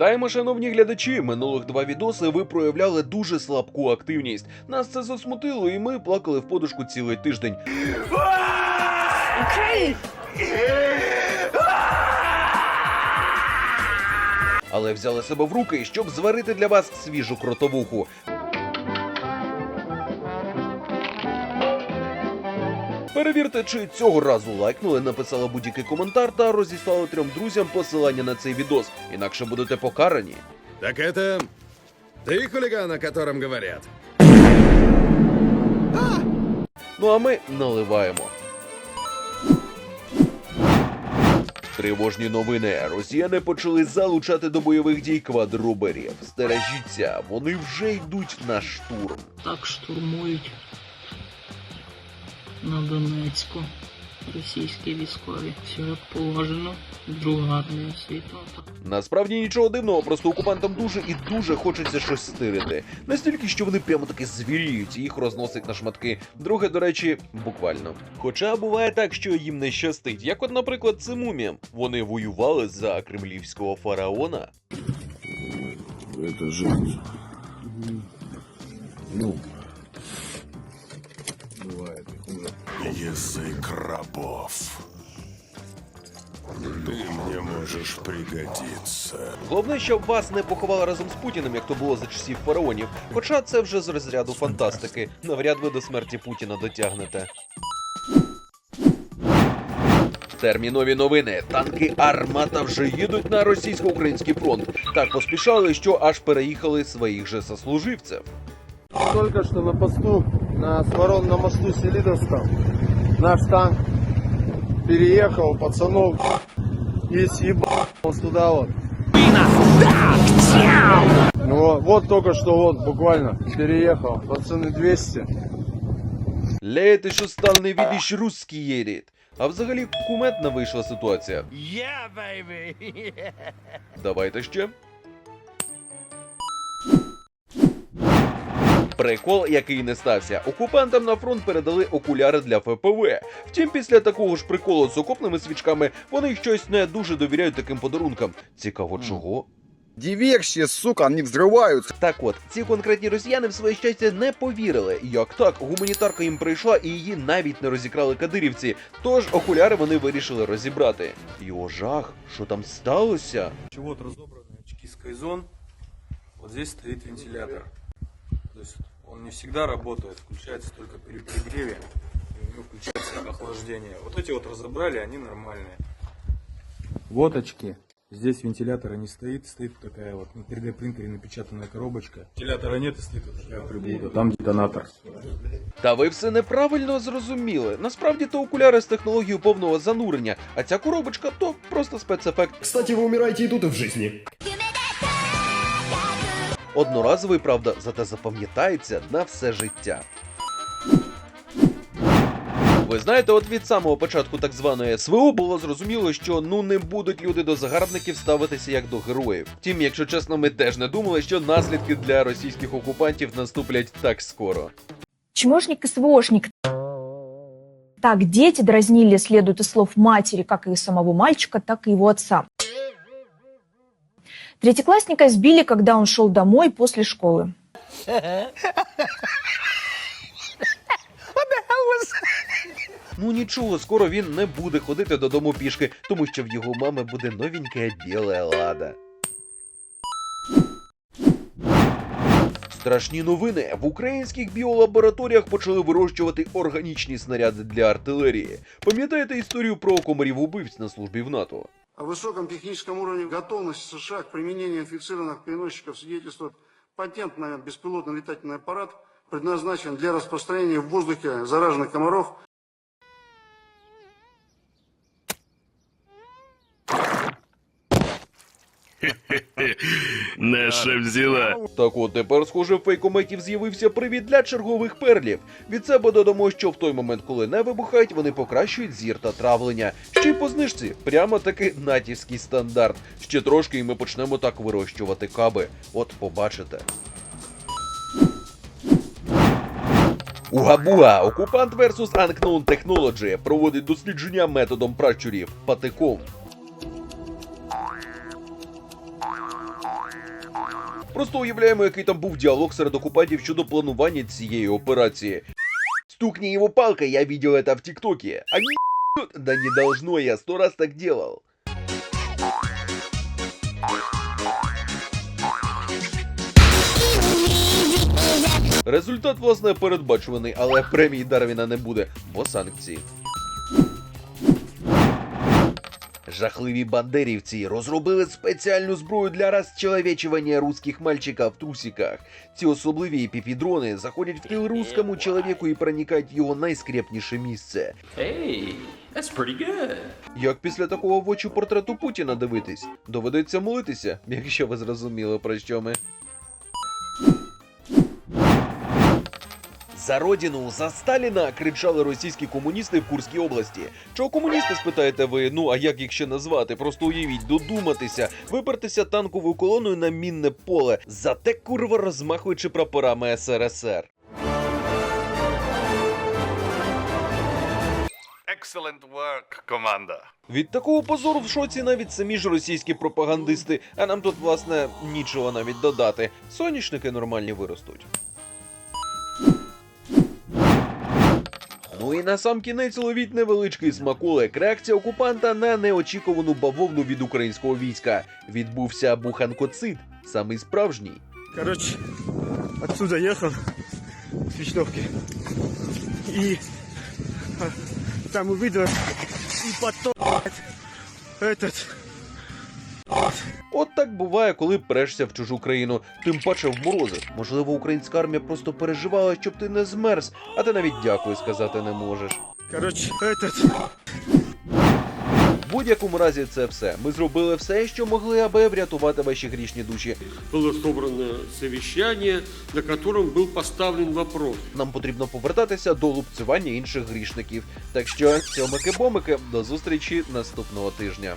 Вітаємо, шановні глядачі! Минулих два відоси ви проявляли дуже слабку активність. Нас це засмутило, і ми плакали в подушку цілий тиждень. Але взяли себе в руки, щоб зварити для вас свіжу кротовуху. Перевірте, чи цього разу лайкнули, написали будь-який коментар та розіслали трьом друзям посилання на цей відос. Інакше будете покарані. Так это ты хулиган, о котором говорят? Ну а ми наливаємо. Тривожні новини. Росіяни почали залучати до бойових дій квадроберів. Стережіться, вони вже йдуть на штурм. Так штурмують на Донецьку російські військові. Все як положено. Друга армія світу. Насправді нічого дивного, просто окупантам дуже і дуже хочеться щось стирити. Настільки, що вони прямо таки звіріють і їх розносить на шматки. Друге, до речі, буквально. Хоча буває так, що їм не щастить, як от, наприклад, цим муміям. Вони воювали за кремлівського фараона. Это жизнь. Ну, Язык рабов. Ты мне можешь пригодиться. Головне, щоб вас не поховали разом з Путіним, як то було за часів фараонів. Хоча це вже з розряду фантастики. Навряд ви до смерті Путіна дотягнете. Термінові новини. Танки Армата вже їдуть на російсько-український фронт. Так поспішали, що аж переїхали своїх же сослуживців. Только что на посту на на мосту Селидовском наш танк переехал пацанов и съебал туда вот. Ну вот, только что вот буквально переехал. Пацаны 200. Леєте, що стал не відіш русський єрід. А взагалі куметна вийшла ситуація. Давайте ще. Прикол, який не стався. Окупантам на фронт передали окуляри для ФПВ. Втім, після такого ж приколу з окопними свічками вони щось не дуже довіряють таким подарункам. Цікаво, чого? Диверсия, сука, они взрываются. Так от, ці конкретні росіяни в своє щастя не повірили. Як так, гуманітарка їм прийшла і її навіть не розікрали кадирівці. Тож окуляри вони вирішили розібрати. І о жах, що там сталося? Вот разобраны очки Skyzone. Вот здесь стоит вентилятор. То есть он не всегда работает, включается только при перегреве. И у него включается охлаждение. Вот эти вот разобрали, они нормальные. Вот очки. Здесь вентилятора не стоит, стоит такая вот на 3D принтере напечатанная коробочка. Вентилятора нет и стоит вот такая приблуда. Там детонатор. Та ви все неправильно зрозуміли. Насправді то окуляри з технологією повного занурення, а ця коробочка то просто спецефект. Кстати, вы умираете и тут, и в жизни. Одноразовий, правда, зате запам'ятається на все життя. Ви знаєте, от від самого початку так званої СВО було зрозуміло, що ну не будуть люди до загарбників ставитися як до героїв. Втім, якщо чесно, ми теж не думали, що наслідки для російських окупантів наступлять так скоро. Чмошник и СВОшник. Так дети дразнили, следует слов матери, как и самого мальчика, так и его отца. Третьеклассника избили, когда он шел домой после школы. Ну нічого, скоро він не буде ходити додому пішки, тому що в його мами буде новенька біла лада. Страшні новини. В українських біолабораторіях почали вирощувати органічні снаряди для артилерії. Пам'ятаєте історію про комарів убивць на службі в НАТО? О высоком техническом уровне готовности США к применению инфицированных переносчиков свидетельствует патент на беспилотный летательный аппарат, предназначен для распространения в воздухе зараженных комаров Наша взяла. Так от тепер, схоже, в фейкометів з'явився привід для чергових перлів. Від себе додамо, що в той момент, коли не вибухають, вони покращують зір та травлення. Ще й по знижці, прямо таки натівський стандарт. Ще трошки, і ми почнемо так вирощувати каби. От побачите. Угабуа, окупант versus Unknown Technology проводить дослідження методом пращурів патиком. Просто уявляємо, який там був діалог серед окупантів щодо планування цієї операції. Стукни его палкой, я видел это в ТикТоке. Они да не должно, я сто раз так делал. Результат, власне, передбачуваний, але премії Дарвіна не буде, бо санкції. Жахливі бандерівці розробили спеціальну зброю для розчеловечування русських мальчика в трусиках. Ці особливі піпідрони заходять в тил русскому чоловіку і проникають в його найскрепніше місце. Hey, that's pretty good. Як після такого в очі портрету Путіна дивитись? Доведеться молитися, якщо ви зрозуміли про що ми. За родину, за Сталіна кричали російські комуністи в Курській області. Чого комуністи спитаєте ви? Ну а як їх ще назвати? Просто уявіть, додуматися, випертися танковою колоною на мінне поле, зате курва розмахуючи прапорами СРСР. Excellent work, команда. Від такого позору в шоці навіть самі ж російські пропагандисти, а нам тут, власне, нічого навіть додати. Соняшники нормальні виростуть. Ну і на сам кінець ловіть невеличкий смаколик. Реакція окупанта на неочікувану бавовну від українського війська. Відбувся буханкоцид, самий справжній. Короче, отсюда ехал с Вичтовки. И а, там увидел, и потом этот От так буває, коли прешся в чужу країну, тим паче в морози. Можливо, українська армія просто переживала, щоб ти не змерз, а ти навіть дякую сказати не можеш. Короче, этот В будь-якому разі це все. Ми зробили все, що могли, аби врятувати ваші грішні душі. Было собрано совещание, на котором был поставлен вопрос. Нам потрібно повертатися до лупцювання інших грішників. Так що, цьомики-бомики, до зустрічі наступного тижня.